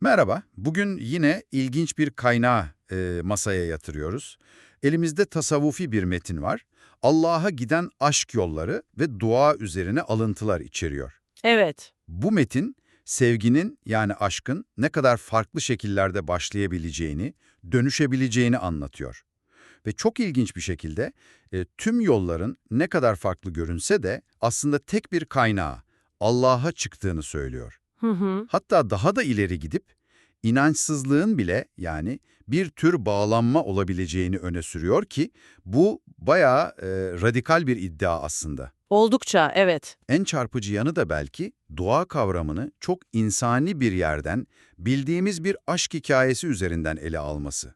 Merhaba, bugün yine ilginç bir kaynağı e, masaya yatırıyoruz. Elimizde tasavvufi bir metin var. Allah'a giden aşk yolları ve dua üzerine alıntılar içeriyor. Evet. Bu metin, sevginin yani aşkın ne kadar farklı şekillerde başlayabileceğini, dönüşebileceğini anlatıyor. Ve çok ilginç bir şekilde e, tüm yolların ne kadar farklı görünse de aslında tek bir kaynağı, Allah'a çıktığını söylüyor. Hı hı. Hatta daha da ileri gidip inançsızlığın bile yani bir tür bağlanma olabileceğini öne sürüyor ki bu bayağı e, radikal bir iddia aslında. Oldukça evet. En çarpıcı yanı da belki dua kavramını çok insani bir yerden bildiğimiz bir aşk hikayesi üzerinden ele alması.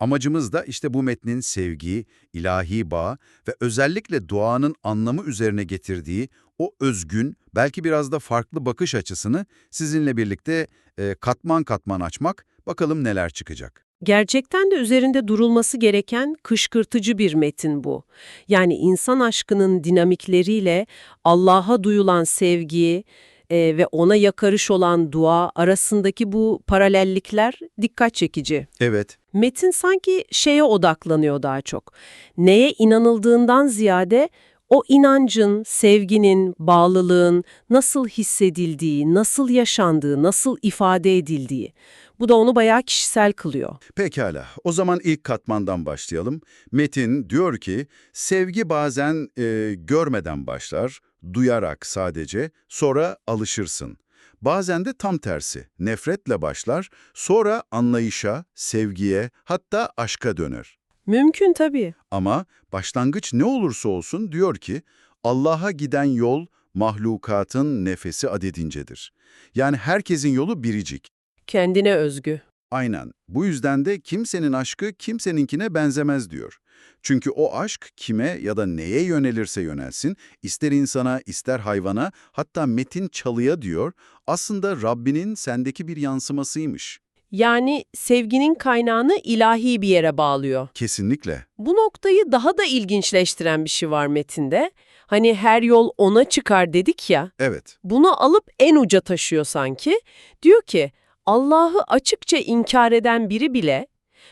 Amacımız da işte bu metnin sevgi, ilahi bağ ve özellikle duanın anlamı üzerine getirdiği o özgün, belki biraz da farklı bakış açısını sizinle birlikte e, katman katman açmak, bakalım neler çıkacak. Gerçekten de üzerinde durulması gereken kışkırtıcı bir metin bu. Yani insan aşkının dinamikleriyle Allah'a duyulan sevgi e, ve ona yakarış olan dua arasındaki bu paralellikler dikkat çekici. Evet, Metin sanki şeye odaklanıyor daha çok. Neye inanıldığından ziyade o inancın, sevginin, bağlılığın nasıl hissedildiği, nasıl yaşandığı, nasıl ifade edildiği. Bu da onu bayağı kişisel kılıyor. pekala. O zaman ilk katmandan başlayalım. Metin diyor ki, sevgi bazen e, görmeden başlar, duyarak sadece, sonra alışırsın. Bazen de tam tersi, nefretle başlar, sonra anlayışa, sevgiye, hatta aşka döner. Mümkün tabii. Ama başlangıç ne olursa olsun diyor ki, Allah'a giden yol mahlukatın nefesi adedincedir. Yani herkesin yolu biricik. Kendine özgü. Aynen. Bu yüzden de kimsenin aşkı kimseninkine benzemez diyor. Çünkü o aşk kime ya da neye yönelirse yönelsin, ister insana, ister hayvana, hatta metin çalıya diyor, aslında Rabbinin sendeki bir yansımasıymış. Yani sevginin kaynağını ilahi bir yere bağlıyor. Kesinlikle. Bu noktayı daha da ilginçleştiren bir şey var metinde. Hani her yol ona çıkar dedik ya. Evet. Bunu alıp en uca taşıyor sanki. Diyor ki Allah'ı açıkça inkar eden biri bile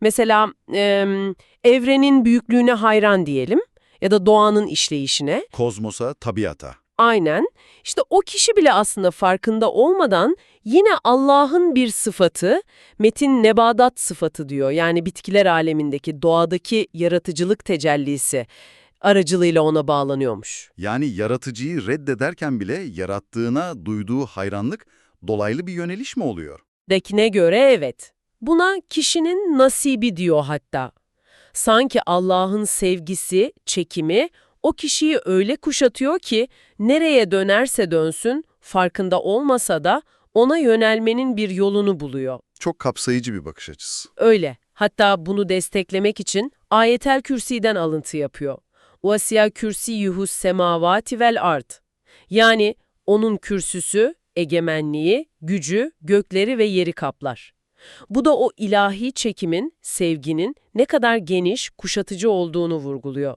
mesela em, evrenin büyüklüğüne hayran diyelim ya da doğanın işleyişine Kozmosa, tabiata. Aynen işte o kişi bile aslında farkında olmadan yine Allah'ın bir sıfatı metin nebadat sıfatı diyor yani bitkiler alemindeki doğadaki yaratıcılık tecellisi aracılığıyla ona bağlanıyormuş. Yani yaratıcıyı reddederken bile yarattığına duyduğu hayranlık dolaylı bir yöneliş mi oluyor? Dekine göre evet. Buna kişinin nasibi diyor hatta. Sanki Allah'ın sevgisi, çekimi o kişiyi öyle kuşatıyor ki nereye dönerse dönsün farkında olmasa da ona yönelmenin bir yolunu buluyor. Çok kapsayıcı bir bakış açısı. Öyle. Hatta bunu desteklemek için Ayetel Kürsi'den alıntı yapıyor. Vasiya kürsiyuhus semavati vel art. Yani onun kürsüsü, egemenliği, gücü, gökleri ve yeri kaplar. Bu da o ilahi çekimin, sevginin ne kadar geniş, kuşatıcı olduğunu vurguluyor.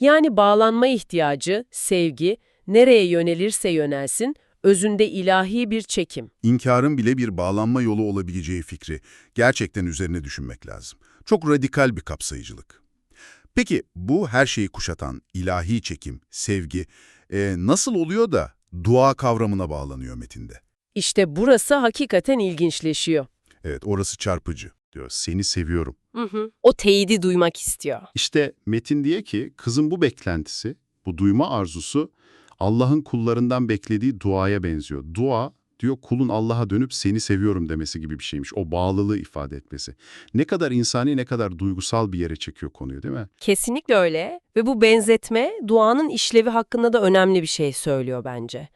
Yani bağlanma ihtiyacı, sevgi, nereye yönelirse yönelsin, özünde ilahi bir çekim. İnkarın bile bir bağlanma yolu olabileceği fikri gerçekten üzerine düşünmek lazım. Çok radikal bir kapsayıcılık. Peki bu her şeyi kuşatan ilahi çekim, sevgi e, nasıl oluyor da dua kavramına bağlanıyor metinde? İşte burası hakikaten ilginçleşiyor. Evet orası çarpıcı diyor. Seni seviyorum. O teyidi duymak istiyor. İşte Metin diye ki kızın bu beklentisi, bu duyma arzusu Allah'ın kullarından beklediği duaya benziyor. Dua diyor kulun Allah'a dönüp seni seviyorum demesi gibi bir şeymiş. O bağlılığı ifade etmesi. Ne kadar insani ne kadar duygusal bir yere çekiyor konuyu değil mi? Kesinlikle öyle ve bu benzetme duanın işlevi hakkında da önemli bir şey söylüyor bence.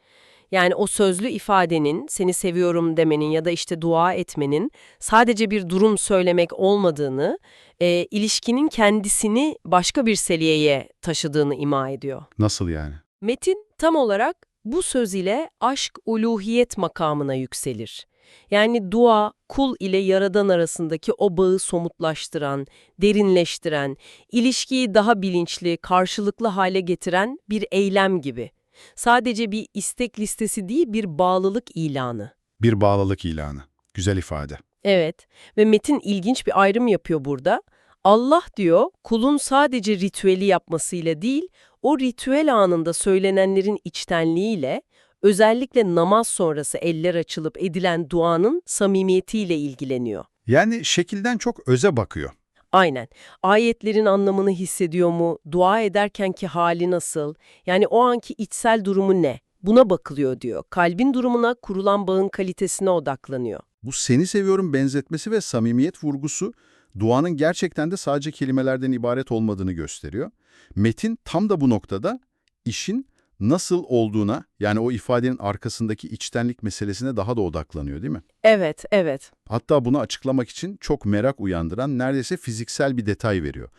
Yani o sözlü ifadenin, seni seviyorum demenin ya da işte dua etmenin sadece bir durum söylemek olmadığını, e, ilişkinin kendisini başka bir seviyeye taşıdığını ima ediyor. Nasıl yani? Metin tam olarak bu söz ile aşk uluhiyet makamına yükselir. Yani dua, kul ile yaradan arasındaki o bağı somutlaştıran, derinleştiren, ilişkiyi daha bilinçli, karşılıklı hale getiren bir eylem gibi. Sadece bir istek listesi değil, bir bağlılık ilanı. Bir bağlılık ilanı. Güzel ifade. Evet ve Metin ilginç bir ayrım yapıyor burada. Allah diyor kulun sadece ritüeli yapmasıyla değil, o ritüel anında söylenenlerin içtenliğiyle, özellikle namaz sonrası eller açılıp edilen duanın samimiyetiyle ilgileniyor. Yani şekilden çok öze bakıyor. Aynen. Ayetlerin anlamını hissediyor mu? Dua ederkenki hali nasıl? Yani o anki içsel durumu ne? Buna bakılıyor diyor. Kalbin durumuna, kurulan bağın kalitesine odaklanıyor. Bu seni seviyorum benzetmesi ve samimiyet vurgusu duanın gerçekten de sadece kelimelerden ibaret olmadığını gösteriyor. Metin tam da bu noktada işin nasıl olduğuna yani o ifadenin arkasındaki içtenlik meselesine daha da odaklanıyor değil mi? Evet, evet. Hatta bunu açıklamak için çok merak uyandıran neredeyse fiziksel bir detay veriyor.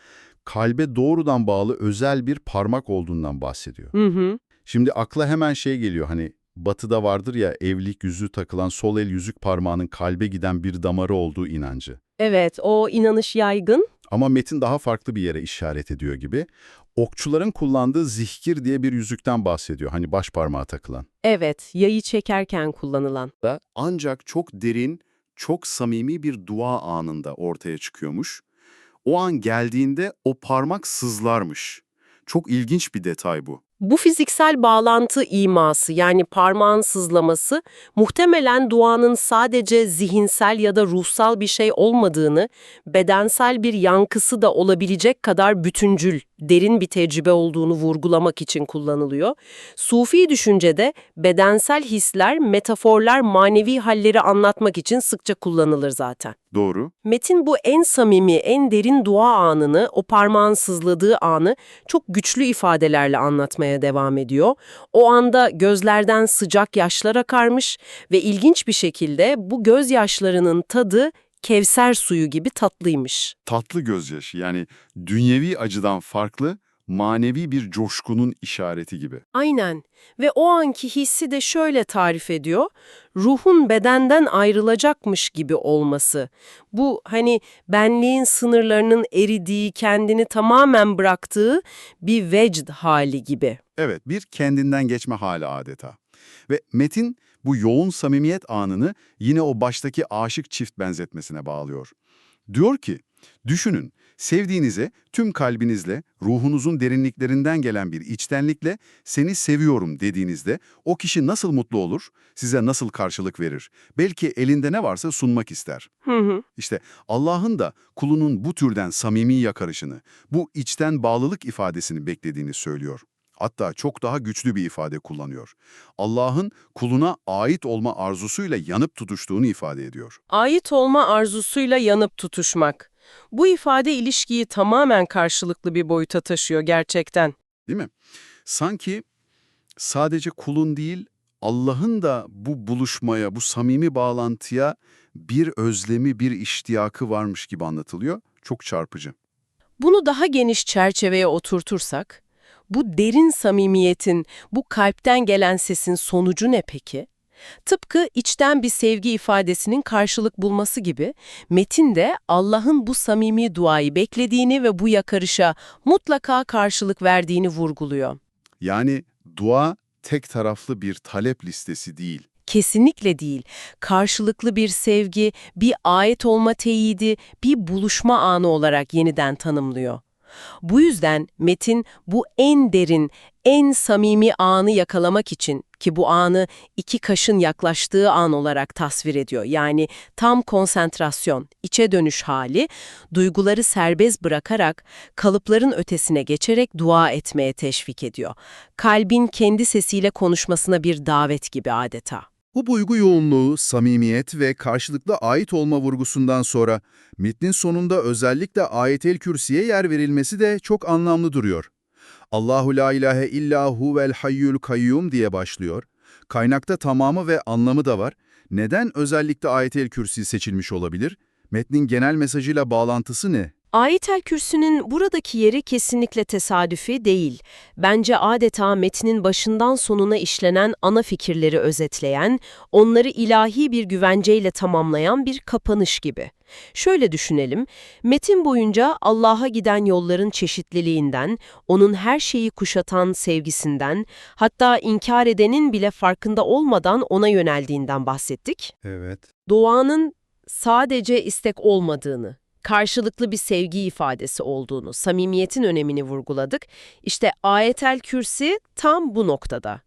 Kalbe doğrudan bağlı özel bir parmak olduğundan bahsediyor. Hı hı. Şimdi akla hemen şey geliyor hani batıda vardır ya evlilik yüzüğü takılan sol el yüzük parmağının kalbe giden bir damarı olduğu inancı. Evet, o inanış yaygın. Ama Metin daha farklı bir yere işaret ediyor gibi. Okçuların kullandığı zihkir diye bir yüzükten bahsediyor. Hani baş parmağa takılan. Evet, yayı çekerken kullanılan. da ancak çok derin, çok samimi bir dua anında ortaya çıkıyormuş. O an geldiğinde o parmak sızlarmış. Çok ilginç bir detay bu. Bu fiziksel bağlantı iması yani parmağın sızlaması muhtemelen duanın sadece zihinsel ya da ruhsal bir şey olmadığını, bedensel bir yankısı da olabilecek kadar bütüncül, derin bir tecrübe olduğunu vurgulamak için kullanılıyor. Sufi düşüncede bedensel hisler, metaforlar, manevi halleri anlatmak için sıkça kullanılır zaten. Doğru. Metin bu en samimi, en derin dua anını, o parmağın sızladığı anı çok güçlü ifadelerle anlatmaya devam ediyor. O anda gözlerden sıcak yaşlar akarmış ve ilginç bir şekilde bu gözyaşlarının tadı Kevser suyu gibi tatlıymış. Tatlı gözyaşı yani dünyevi acıdan farklı, manevi bir coşkunun işareti gibi. Aynen ve o anki hissi de şöyle tarif ediyor. Ruhun bedenden ayrılacakmış gibi olması. Bu hani benliğin sınırlarının eridiği, kendini tamamen bıraktığı bir vecd hali gibi. Evet, bir kendinden geçme hali adeta. Ve Metin bu yoğun samimiyet anını yine o baştaki aşık çift benzetmesine bağlıyor. Diyor ki, düşünün, sevdiğinize tüm kalbinizle, ruhunuzun derinliklerinden gelen bir içtenlikle seni seviyorum dediğinizde o kişi nasıl mutlu olur, size nasıl karşılık verir, belki elinde ne varsa sunmak ister. Hı hı. İşte Allah'ın da kulunun bu türden samimi yakarışını, bu içten bağlılık ifadesini beklediğini söylüyor. Hatta çok daha güçlü bir ifade kullanıyor. Allah'ın kuluna ait olma arzusuyla yanıp tutuştuğunu ifade ediyor. Ait olma arzusuyla yanıp tutuşmak. Bu ifade ilişkiyi tamamen karşılıklı bir boyuta taşıyor gerçekten. Değil mi? Sanki sadece kulun değil, Allah'ın da bu buluşmaya, bu samimi bağlantıya bir özlemi, bir iştiyakı varmış gibi anlatılıyor. Çok çarpıcı. Bunu daha geniş çerçeveye oturtursak, bu derin samimiyetin, bu kalpten gelen sesin sonucu ne peki? Tıpkı içten bir sevgi ifadesinin karşılık bulması gibi, Metin de Allah'ın bu samimi duayı beklediğini ve bu yakarışa mutlaka karşılık verdiğini vurguluyor. Yani dua tek taraflı bir talep listesi değil. Kesinlikle değil. Karşılıklı bir sevgi, bir ait olma teyidi, bir buluşma anı olarak yeniden tanımlıyor. Bu yüzden Metin bu en derin, en samimi anı yakalamak için ki bu anı iki kaşın yaklaştığı an olarak tasvir ediyor. Yani tam konsantrasyon, içe dönüş hali, duyguları serbest bırakarak, kalıpların ötesine geçerek dua etmeye teşvik ediyor. Kalbin kendi sesiyle konuşmasına bir davet gibi adeta. Bu duygu yoğunluğu, samimiyet ve karşılıklı ait olma vurgusundan sonra metnin sonunda özellikle ayet-el kürsüye yer verilmesi de çok anlamlı duruyor. Allahu la ilahe illa huvel hayyul kayyum diye başlıyor. Kaynakta tamamı ve anlamı da var. Neden özellikle ayet-el kürsi seçilmiş olabilir? Metnin genel mesajıyla bağlantısı ne? Ayetel Kürsü'nün buradaki yeri kesinlikle tesadüfi değil. Bence adeta metnin başından sonuna işlenen ana fikirleri özetleyen, onları ilahi bir güvenceyle tamamlayan bir kapanış gibi. Şöyle düşünelim, metin boyunca Allah'a giden yolların çeşitliliğinden, onun her şeyi kuşatan sevgisinden, hatta inkar edenin bile farkında olmadan ona yöneldiğinden bahsettik Evet. doğanın sadece istek olmadığını, karşılıklı bir sevgi ifadesi olduğunu, samimiyetin önemini vurguladık. İşte ayetel kürsi tam bu noktada.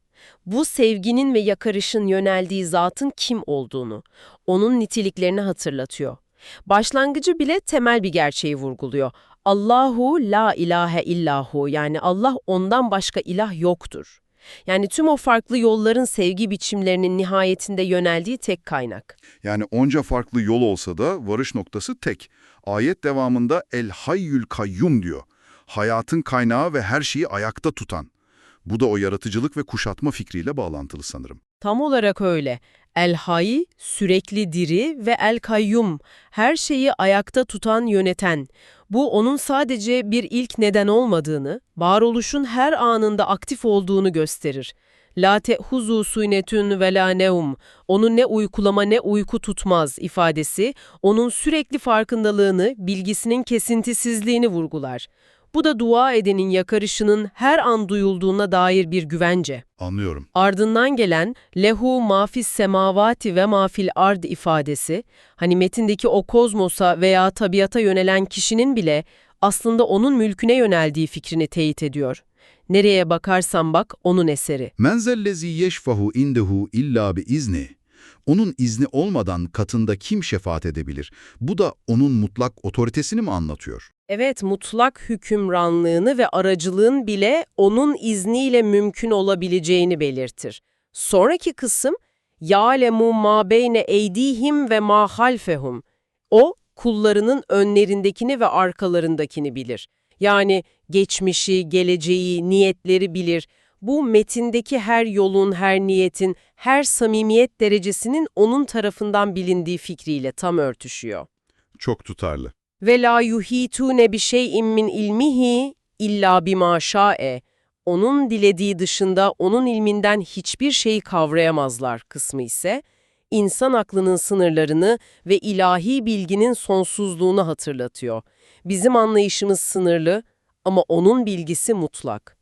Bu sevginin ve yakarışın yöneldiği zatın kim olduğunu, onun niteliklerini hatırlatıyor. Başlangıcı bile temel bir gerçeği vurguluyor. Allahu la ilahe illahu yani Allah ondan başka ilah yoktur. Yani tüm o farklı yolların sevgi biçimlerinin nihayetinde yöneldiği tek kaynak. Yani onca farklı yol olsa da varış noktası tek. Ayet devamında El Hayyül Kayyum diyor. Hayatın kaynağı ve her şeyi ayakta tutan. Bu da o yaratıcılık ve kuşatma fikriyle bağlantılı sanırım. Tam olarak öyle. El-Hay, sürekli diri ve El-Kayyum, her şeyi ayakta tutan, yöneten. Bu onun sadece bir ilk neden olmadığını, varoluşun her anında aktif olduğunu gösterir. La te'huzu suynetün ve la neum, onu ne uykulama ne uyku tutmaz ifadesi, onun sürekli farkındalığını, bilgisinin kesintisizliğini vurgular. Bu da dua edenin yakarışının her an duyulduğuna dair bir güvence. Anlıyorum. Ardından gelen lehu mafis semavati ve mafil ard ifadesi, hani metindeki o kozmosa veya tabiata yönelen kişinin bile aslında onun mülküne yöneldiği fikrini teyit ediyor. Nereye bakarsan bak onun eseri. Menzellezi yeşfahu indehu illa bi izni. Onun izni olmadan katında kim şefaat edebilir? Bu da onun mutlak otoritesini mi anlatıyor? Evet, mutlak hükümranlığını ve aracılığın bile onun izniyle mümkün olabileceğini belirtir. Sonraki kısım, ya'lemu ma beyne eydihim ve ma halfehum. O, kullarının önlerindekini ve arkalarındakini bilir. Yani geçmişi, geleceği, niyetleri bilir. Bu metindeki her yolun, her niyetin, her samimiyet derecesinin onun tarafından bilindiği fikriyle tam örtüşüyor. Çok tutarlı. Ve la yuhitune bi şey'in min ilmihi illa bima şa'e. Onun dilediği dışında onun ilminden hiçbir şeyi kavrayamazlar kısmı ise insan aklının sınırlarını ve ilahi bilginin sonsuzluğunu hatırlatıyor. Bizim anlayışımız sınırlı ama onun bilgisi mutlak.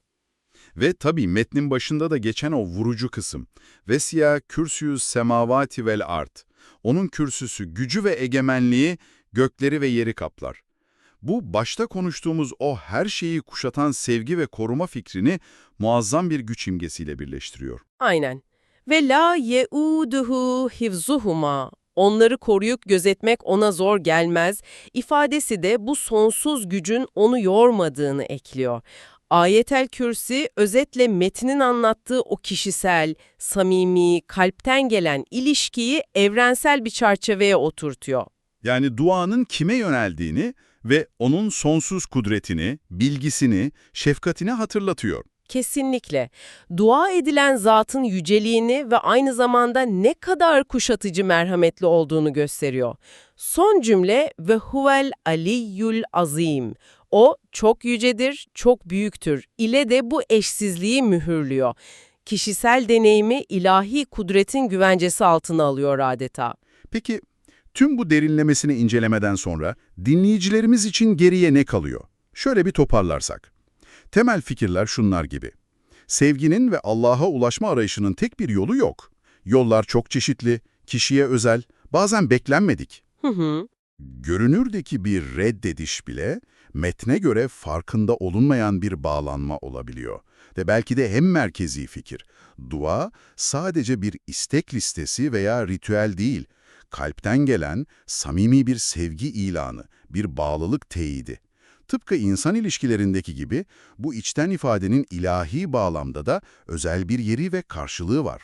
Ve tabii metnin başında da geçen o vurucu kısım. Vesya kürsüyü semavati vel art. Onun kürsüsü gücü ve egemenliği gökleri ve yeri kaplar. Bu başta konuştuğumuz o her şeyi kuşatan sevgi ve koruma fikrini muazzam bir güç imgesiyle birleştiriyor. Aynen. Ve la yeuduhu hifzuhuma. Onları koruyup gözetmek ona zor gelmez. ifadesi de bu sonsuz gücün onu yormadığını ekliyor. Ayetel Kürsi özetle metnin anlattığı o kişisel, samimi, kalpten gelen ilişkiyi evrensel bir çerçeveye oturtuyor. Yani duanın kime yöneldiğini ve onun sonsuz kudretini, bilgisini, şefkatini hatırlatıyor. Kesinlikle. Dua edilen zatın yüceliğini ve aynı zamanda ne kadar kuşatıcı merhametli olduğunu gösteriyor. Son cümle ve huvel aliyyul azim. O çok yücedir, çok büyüktür ile de bu eşsizliği mühürlüyor. Kişisel deneyimi ilahi kudretin güvencesi altına alıyor adeta. Peki tüm bu derinlemesine incelemeden sonra dinleyicilerimiz için geriye ne kalıyor? Şöyle bir toparlarsak. Temel fikirler şunlar gibi. Sevginin ve Allah'a ulaşma arayışının tek bir yolu yok. Yollar çok çeşitli, kişiye özel, bazen beklenmedik. Hı hı. Görünürdeki bir reddediş bile metne göre farkında olunmayan bir bağlanma olabiliyor. Ve belki de hem merkezi fikir. Dua sadece bir istek listesi veya ritüel değil, kalpten gelen samimi bir sevgi ilanı, bir bağlılık teyidi. Tıpkı insan ilişkilerindeki gibi bu içten ifadenin ilahi bağlamda da özel bir yeri ve karşılığı var.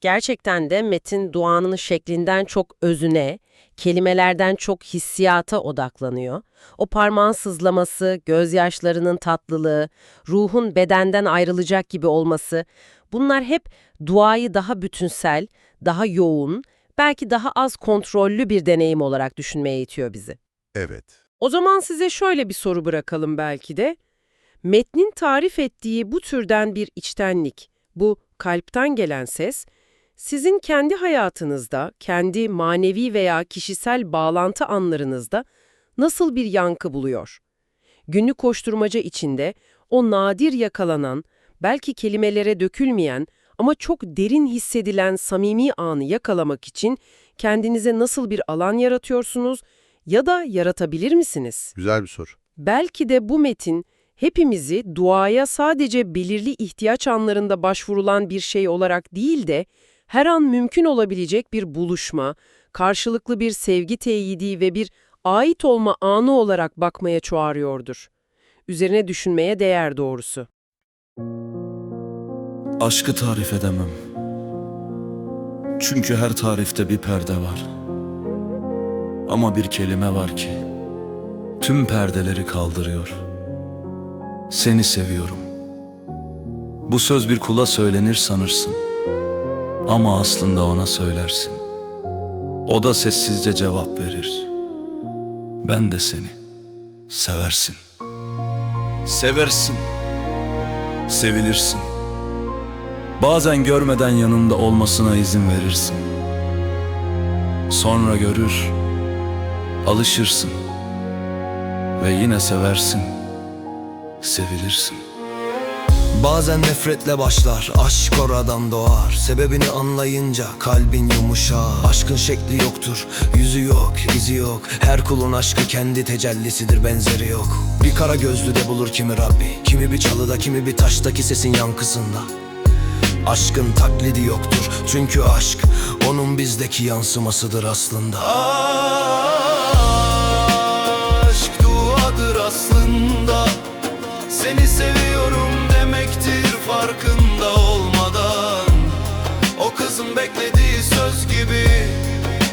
Gerçekten de metin duanın şeklinden çok özüne, kelimelerden çok hissiyata odaklanıyor. O parmağın sızlaması, gözyaşlarının tatlılığı, ruhun bedenden ayrılacak gibi olması, bunlar hep duayı daha bütünsel, daha yoğun, belki daha az kontrollü bir deneyim olarak düşünmeye itiyor bizi. Evet. O zaman size şöyle bir soru bırakalım belki de. Metnin tarif ettiği bu türden bir içtenlik, bu kalpten gelen ses, sizin kendi hayatınızda, kendi manevi veya kişisel bağlantı anlarınızda nasıl bir yankı buluyor? Günlük koşturmaca içinde o nadir yakalanan, belki kelimelere dökülmeyen ama çok derin hissedilen samimi anı yakalamak için kendinize nasıl bir alan yaratıyorsunuz ya da yaratabilir misiniz? Güzel bir soru. Belki de bu metin hepimizi duaya sadece belirli ihtiyaç anlarında başvurulan bir şey olarak değil de her an mümkün olabilecek bir buluşma, karşılıklı bir sevgi teyidi ve bir ait olma anı olarak bakmaya çağırıyordur. Üzerine düşünmeye değer doğrusu. Aşkı tarif edemem. Çünkü her tarifte bir perde var. Ama bir kelime var ki tüm perdeleri kaldırıyor. Seni seviyorum. Bu söz bir kula söylenir sanırsın. Ama aslında ona söylersin. O da sessizce cevap verir. Ben de seni seversin. Seversin. Sevilirsin. Bazen görmeden yanında olmasına izin verirsin. Sonra görür, alışırsın. Ve yine seversin, sevilirsin. Bazen nefretle başlar, aşk oradan doğar. Sebebini anlayınca kalbin yumuşar. Aşkın şekli yoktur, yüzü yok, izi yok. Her kulun aşkı kendi tecellisidir, benzeri yok. Bir kara gözlü de bulur kimi Rabbi. Kimi bir çalıda, kimi bir taştaki sesin yankısında. Aşkın taklidi yoktur çünkü aşk Onun bizdeki yansımasıdır aslında. Aşk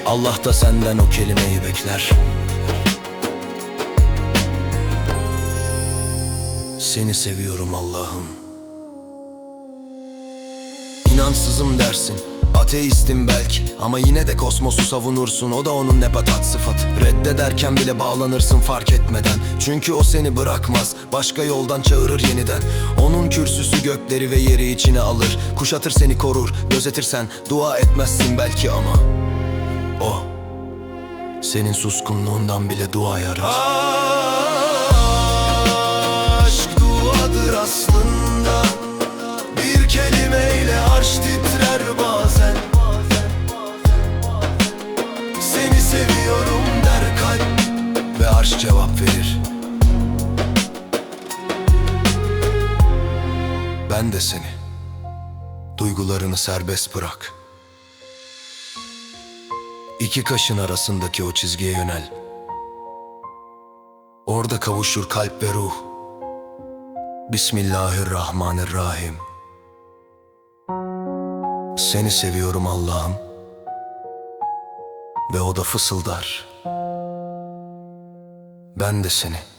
Allah da senden o kelimeyi bekler. Seni seviyorum Allah'ım. İnansızım dersin. Ateistim belki. Ama yine de kosmosu savunursun. O da onun ne patat sıfatı Reddederken bile bağlanırsın fark etmeden. Çünkü o seni bırakmaz. Başka yoldan çağırır yeniden. Onun kürsüsü gökleri ve yeri içine alır. Kuşatır seni korur. Gözetirsen dua etmezsin belki ama O. Senin suskunluğundan bile dua yarar. Aşk duadır aslında. Bir kelimeyle arş titrer bazen. Seni seviyorum der kalp Ve arş cevap verir. Ben de seni. Duygularını serbest bırak İki kaşın arasındaki o çizgiye yönel. Orada kavuşur kalp ve ruh. Bismillahirrahmanirrahim. Seni seviyorum Allah'ım. Ve o da fısıldar. Ben de seni